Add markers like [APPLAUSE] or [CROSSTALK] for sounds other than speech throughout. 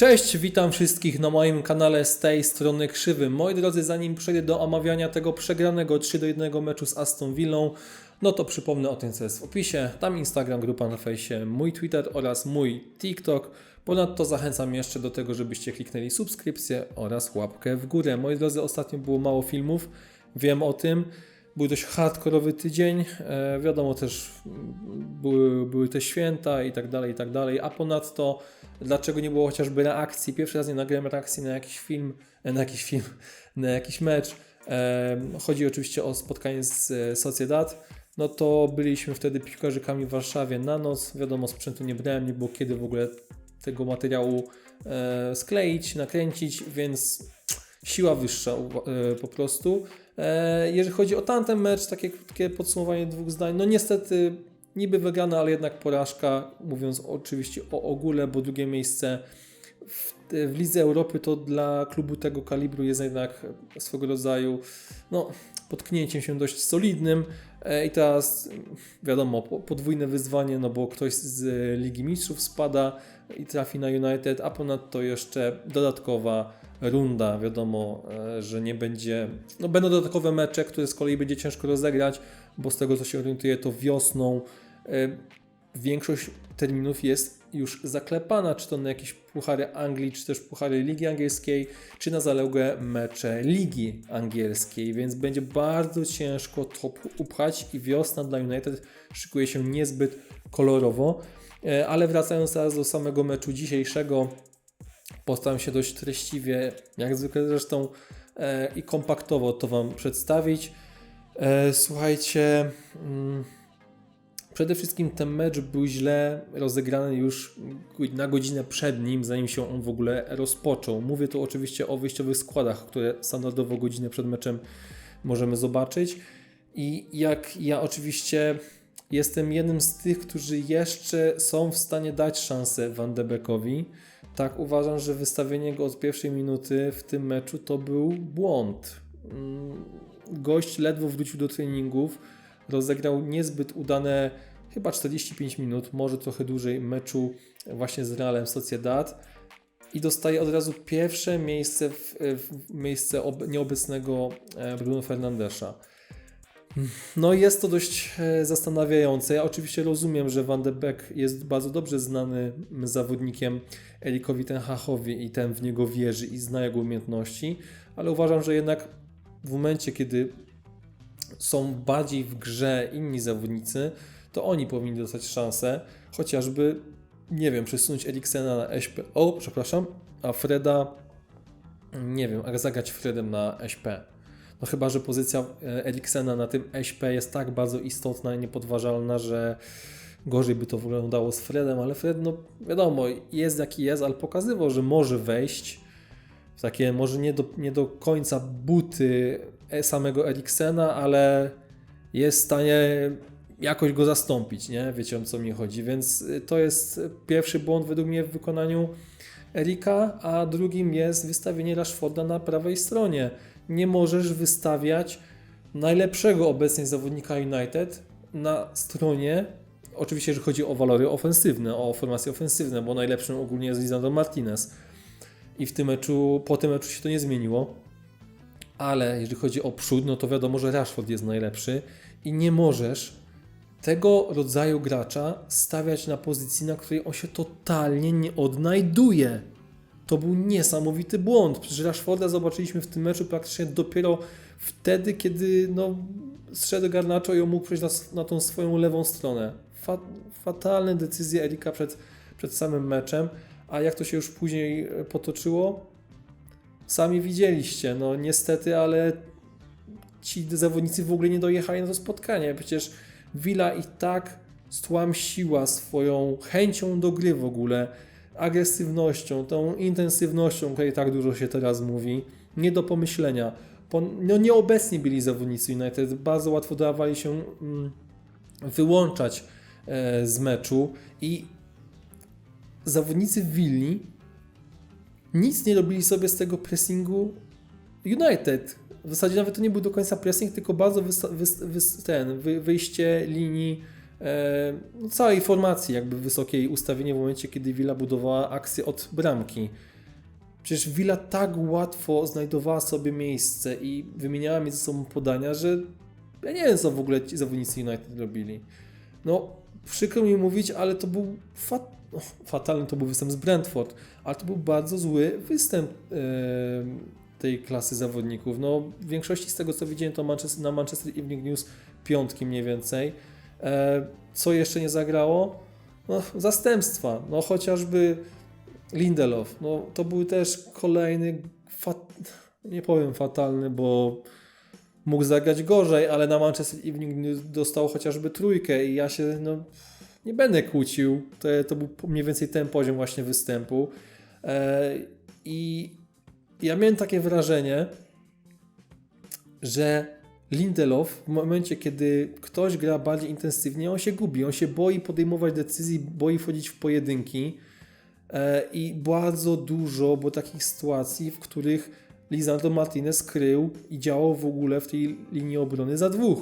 Cześć, witam wszystkich na moim kanale z tej strony Krzywy. Moi drodzy, zanim przejdę do omawiania tego przegranego 3 do 1 meczu z Aston Villą, no to przypomnę o tym, co jest w opisie. Tam Instagram, grupa na fejsie, mój Twitter oraz mój TikTok. Ponadto zachęcam jeszcze do tego, żebyście kliknęli subskrypcję oraz łapkę w górę. Moi drodzy, ostatnio było mało filmów, wiem o tym. Był dość hardkorowy tydzień, e, wiadomo też były, były te święta i tak dalej, i tak dalej, a ponadto dlaczego nie było chociażby reakcji, pierwszy raz nie nagrałem reakcji na jakiś film, na jakiś film, na jakiś mecz, e, chodzi oczywiście o spotkanie z e, Sociedad, no to byliśmy wtedy piłkarzykami w Warszawie na noc, wiadomo sprzętu nie brałem, nie było kiedy w ogóle tego materiału skleić, nakręcić, więc siła wyższa e, po prostu. E, jeżeli chodzi o tamten mecz, takie krótkie podsumowanie dwóch zdań, no niestety niby wygrana, ale jednak porażka, mówiąc oczywiście o ogóle, bo drugie miejsce w, w Lidze Europy to dla klubu tego kalibru jest jednak swego rodzaju no, potknięciem się dość solidnym. E, I teraz wiadomo, podwójne wyzwanie, no bo ktoś z Ligi Mistrzów spada i trafi na United, a ponadto jeszcze dodatkowa runda. Wiadomo, e, że nie będzie. No, będą dodatkowe mecze, które z kolei będzie ciężko rozegrać, bo z tego co się orientuję, to wiosną e, większość terminów jest już zaklepana, czy to na jakieś puchary Anglii, czy też puchary Ligi Angielskiej, czy na zaległe mecze Ligi Angielskiej, więc będzie bardzo ciężko to upchać i wiosna dla United szykuje się niezbyt kolorowo. E, ale wracając teraz do samego meczu dzisiejszego, postaram się dość treściwie, jak zwykle zresztą e, i kompaktowo to Wam przedstawić. E, słuchajcie, mm, przede wszystkim ten mecz był źle rozegrany już na godzinę przed nim, zanim się on w ogóle rozpoczął. Mówię tu oczywiście o wyjściowych składach, które standardowo godzinę przed meczem możemy zobaczyć. I jak ja oczywiście jestem jednym z tych, którzy jeszcze są w stanie dać szansę Van de Beekowi, tak uważam, że wystawienie go od pierwszej minuty w tym meczu to był błąd. Mm, gość ledwo wrócił do treningów, rozegrał niezbyt udane chyba 45 minut, może trochę dłużej meczu właśnie z Realem Sociedad i dostaje od razu pierwsze miejsce w, w miejsce ob, nieobecnego e, Bruno Fernandesza. No jest to dość e, zastanawiające. Ja oczywiście rozumiem, że Van de Beek jest bardzo dobrze znany zawodnikiem Erikowi Tenhachowi i ten w niego wierzy i zna jego umiejętności, ale uważam, że jednak w momencie, kiedy są bardziej w grze inni zawodnicy, to oni powinni dostać szansę, chociażby, nie wiem, przesunąć Eriksena na SP, o, przepraszam, a Freda, nie wiem, zagrać Fredem na SP. No chyba, że pozycja e, Eriksena na tym SP jest tak bardzo istotna i niepodważalna, że gorzej by to wyglądało z Fredem, ale Fred, no wiadomo, jest jaki jest, ale pokazywał, że może wejść w takie, może nie do, nie do końca buty e, samego Eriksena, ale jest w stanie jakoś go zastąpić, nie? Wiecie o co mi chodzi, więc y, to jest pierwszy błąd według mnie w wykonaniu Erika, a drugim jest wystawienie Rashforda na prawej stronie. Nie możesz wystawiać najlepszego obecnie zawodnika United na stronie, oczywiście, że chodzi o walory ofensywne, o formacje ofensywne, bo najlepszym ogólnie jest Lisandro Martinez. I w tym meczu, po tym meczu się to nie zmieniło. Ale jeżeli chodzi o przód, no to wiadomo, że Rashford jest najlepszy i nie możesz tego rodzaju gracza stawiać na pozycji, na której on się totalnie nie odnajduje. To był niesamowity błąd. Przecież Rashforda zobaczyliśmy w tym meczu praktycznie dopiero wtedy, kiedy no, zszedł Garnacho i on mógł przejść na, na tą swoją lewą stronę. Fa fatalne decyzje Erika przed, przed samym meczem, a jak to się już później e, potoczyło? Sami widzieliście, no niestety, ale ci zawodnicy w ogóle nie dojechali na to spotkanie. Przecież Villa i tak stłamsiła swoją chęcią do gry w ogóle, agresywnością, tą intensywnością, o której tak dużo się teraz mówi, nie do pomyślenia. No nieobecni byli zawodnicy United, bardzo łatwo dawali się mm, wyłączać e, z meczu i zawodnicy Willi nic nie robili sobie z tego pressingu United. W zasadzie nawet to nie był do końca pressing, tylko bardzo ten, wy, wyjście linii e, no, całej formacji jakby wysokiej ustawienie w momencie, kiedy Villa budowała akcję od bramki. Przecież Villa tak łatwo znajdowała sobie miejsce i wymieniała między sobą podania, że ja nie wiem, co w ogóle ci zawodnicy United robili. No, przykro mi mówić, ale to był fat... fatalny to był występ z Brentford, ale to był bardzo zły występ e, tej klasy zawodników. No, w większości z tego, co widziałem, to Manchester, na Manchester Evening News piątki mniej więcej. E, co jeszcze nie zagrało? No, zastępstwa. No, chociażby Lindelof. No, to był też kolejny, fat... nie powiem fatalny, bo mógł zagrać gorzej, ale na Manchester Evening News dostał chociażby trójkę i ja się no, nie będę kłócił. To, to był mniej więcej ten poziom właśnie występu. E, I ja miałem takie wrażenie, że Lindelof w momencie, kiedy ktoś gra bardziej intensywnie, on się gubi, on się boi podejmować decyzji, boi wchodzić w pojedynki e, i bardzo dużo było takich sytuacji, w których Lisandro Martinez krył i działał w ogóle w tej linii obrony za dwóch.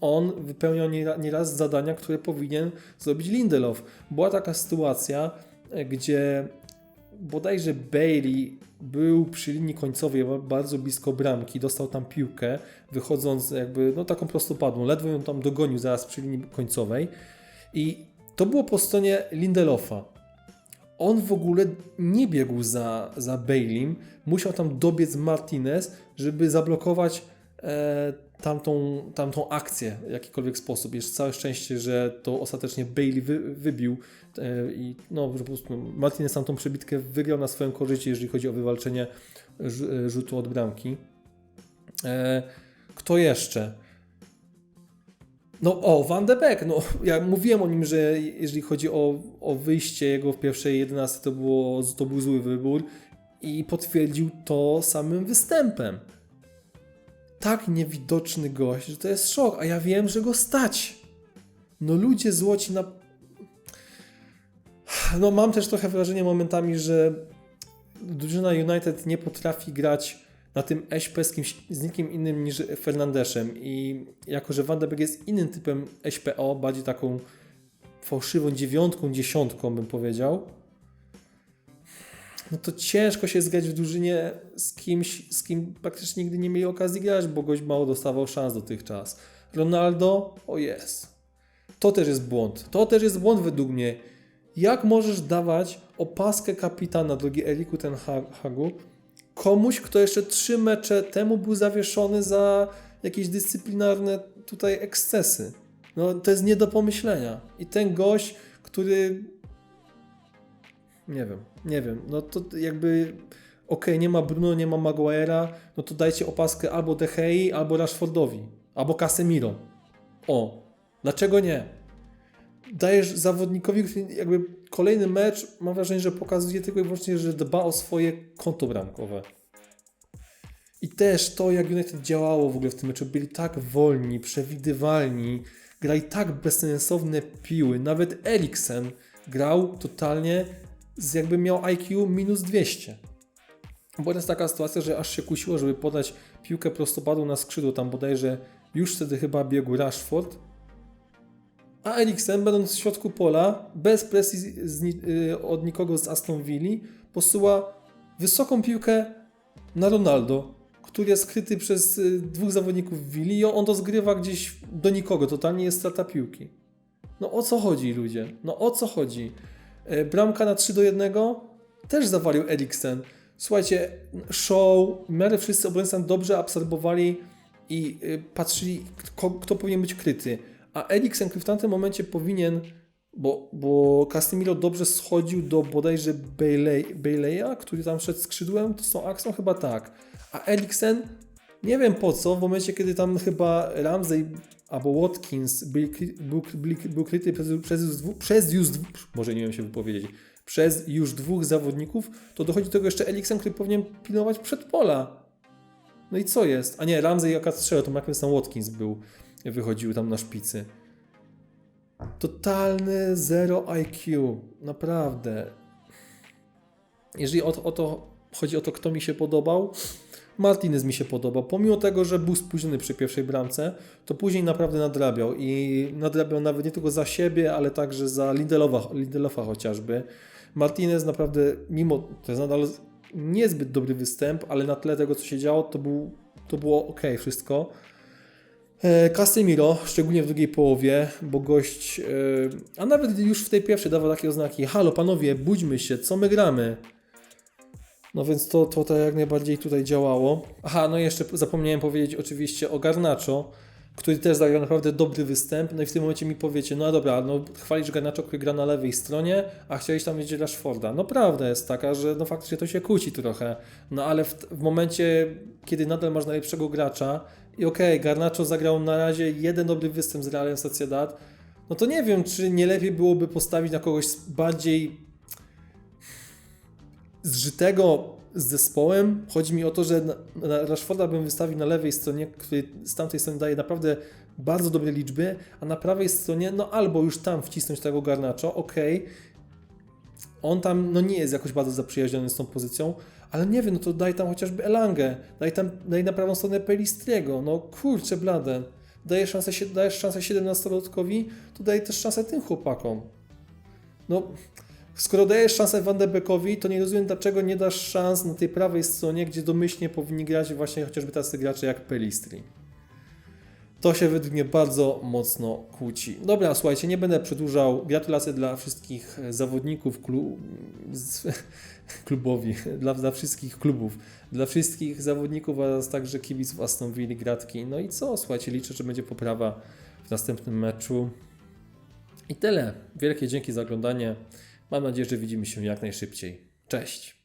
On wypełniał niera- nieraz zadania, które powinien zrobić Lindelof. Była taka sytuacja, e, gdzie bodajże Bailey był przy linii końcowej, ba- bardzo blisko bramki, dostał tam piłkę, wychodząc jakby, no taką prostopadłą, ledwo ją tam dogonił zaraz przy linii końcowej. I to było po stronie Lindelofa. On w ogóle nie biegł za, za Baileym, musiał tam dobiec Martinez, żeby zablokować e, tamtą, tamtą akcję w jakikolwiek sposób. Jest całe szczęście, że to ostatecznie Bailey wy, wybił e, i no, po prostu Martinez tam tą przebitkę wygrał na swoją korzyść, jeżeli chodzi o wywalczenie e, rzutu od bramki. E, kto jeszcze? No o, Van de Beek, no ja mówiłem o nim, że jeżeli chodzi o, o wyjście jego w pierwszej 11 to, było, to był zły wybór i potwierdził to samym występem. Tak niewidoczny gość, że to jest szok, a ja wiem, że go stać. No ludzie złoci na... No mam też trochę wrażenie momentami, że drużyna United nie potrafi grać na tym SP z, kimś, z nikim innym niż Fernandeszem i jako, że Van de Beek jest innym typem SPO, bardziej taką fałszywą dziewiątką, dziesiątką bym powiedział, no to ciężko się zgrać w drużynie z kimś, z kim praktycznie nigdy nie mieli okazji grać, bo gość mało dostawał szans dotychczas. Ronaldo, o jest. To też jest błąd. To też jest błąd według mnie. Jak możesz dawać opaskę kapitana, drogi Eriku ten Hagu, komuś, kto jeszcze trzy mecze temu był zawieszony za jakieś dyscyplinarne tutaj ekscesy. No to jest nie do pomyślenia. I ten gość, który nie wiem, nie wiem, no to jakby okej, nie ma Bruno, nie ma Maguire'a, no to dajcie opaskę albo De Gea, albo Rashfordowi, albo Casemiro. O, dlaczego nie? Dajesz zawodnikowi, jakby kolejny mecz, mam wrażenie, że pokazuje tylko i wyłącznie, że dba o swoje konto bramkowe. I też to, jak United działało w ogóle w tym meczu, byli tak wolni, przewidywalni, grali tak bezsensowne piły. Nawet Eriksen grał totalnie, z jakby miał IQ minus 200. Bo jest taka sytuacja, że aż się kusiło, żeby podać piłkę prostopadłą na skrzydło, tam bodajże już wtedy chyba biegł Rashford, a Eriksen, będąc w środku pola, bez presji y, od nikogo z Aston Villa, posyła wysoką piłkę na Ronaldo, który jest skryty przez y, dwóch zawodników Willi i on to zgrywa gdzieś do nikogo, totalnie jest strata piłki. No o co chodzi ludzie? No o co chodzi? E, Bramka na 3 do 1 też zawalił Eriksen. Słuchajcie, show, w miarę wszyscy obrońcy tam dobrze absorbowali i y, patrzyli, kto, kto powinien być kryty. A Eriksen, który w tamtym momencie powinien, bo, bo Casemiro dobrze schodził do bodajże Bailey, Baileya, który tam szedł skrzydłem, to tą akcją chyba tak. A Eriksen, nie wiem po co, w momencie kiedy tam chyba Ramsey albo Watkins był, był, był kryty przez, przez, już dwu, przez już dwu, może nie wiem się wypowiedzieć, przez już dwóch zawodników, to dochodzi do tego jeszcze Eriksen, który powinien pilnować przedpola. No i co jest? A nie, Ramsey jaka strzelał, to Marcus tam Watkins był, wychodził tam na szpicy. Totalny zero IQ, naprawdę. Jeżeli o, to- o to chodzi o to, kto mi się podobał, Martinez mi się podobał. Pomimo tego, że był spóźniony przy pierwszej bramce, to później naprawdę nadrabiał i nadrabiał nawet nie tylko za siebie, ale także za Lindelofa, Lindelofa chociażby. Martinez naprawdę, mimo to jest nadal niezbyt dobry występ, ale na tle tego, co się działo, to, był, to było ok wszystko. E, Casemiro, szczególnie w drugiej połowie, bo gość, e, a nawet już w tej pierwszej dawał takie oznaki, halo panowie, budźmy się, co my gramy? No więc to, to, to jak najbardziej tutaj działało. Aha, no i jeszcze zapomniałem powiedzieć oczywiście o Garnacho, który też zagrał naprawdę dobry występ. No i w tym momencie mi powiecie, no dobra, no chwalisz Garnacho, który gra na lewej stronie, a chciałeś tam mieć Rashforda. No prawda jest taka, że no faktycznie to się kłóci trochę. No ale w, w momencie, kiedy nadal masz najlepszego gracza i okej, okay, zagrał na razie jeden dobry występ z Realem Sociedad, no to nie wiem, czy nie lepiej byłoby postawić na kogoś bardziej zżytego z zespołem. Chodzi mi o to, że Rashforda bym wystawił na lewej stronie, który z tamtej strony daje naprawdę bardzo dobre liczby, a na prawej stronie, no albo już tam wcisnąć tego Garnacho, ok. On tam no nie jest jakoś bardzo zaprzyjaźniony z tą pozycją, ale nie wiem, no to daj tam chociażby Elangę, daj tam daj na prawą stronę Pelistriego, no kurczę blade. Dajesz szansę, dajesz szansę 17-latkowi, to daj też szansę tym chłopakom. No, skoro dajesz szansę Van de Beekowi, to nie rozumiem, dlaczego nie dasz szans na tej prawej stronie, gdzie domyślnie powinni grać właśnie chociażby tacy gracze jak Pelistri. To się według mnie bardzo mocno kłóci. Dobra, słuchajcie, nie będę przedłużał. Gratulacje dla wszystkich zawodników klu... z... [LAUGHS] klubowi, dla, dla wszystkich klubów, dla wszystkich zawodników oraz także kibiców Aston Villa, gratki. No i co? Słuchajcie, liczę, że będzie poprawa w następnym meczu. I tyle. Wielkie dzięki za oglądanie. Mam nadzieję, że widzimy się jak najszybciej. Cześć!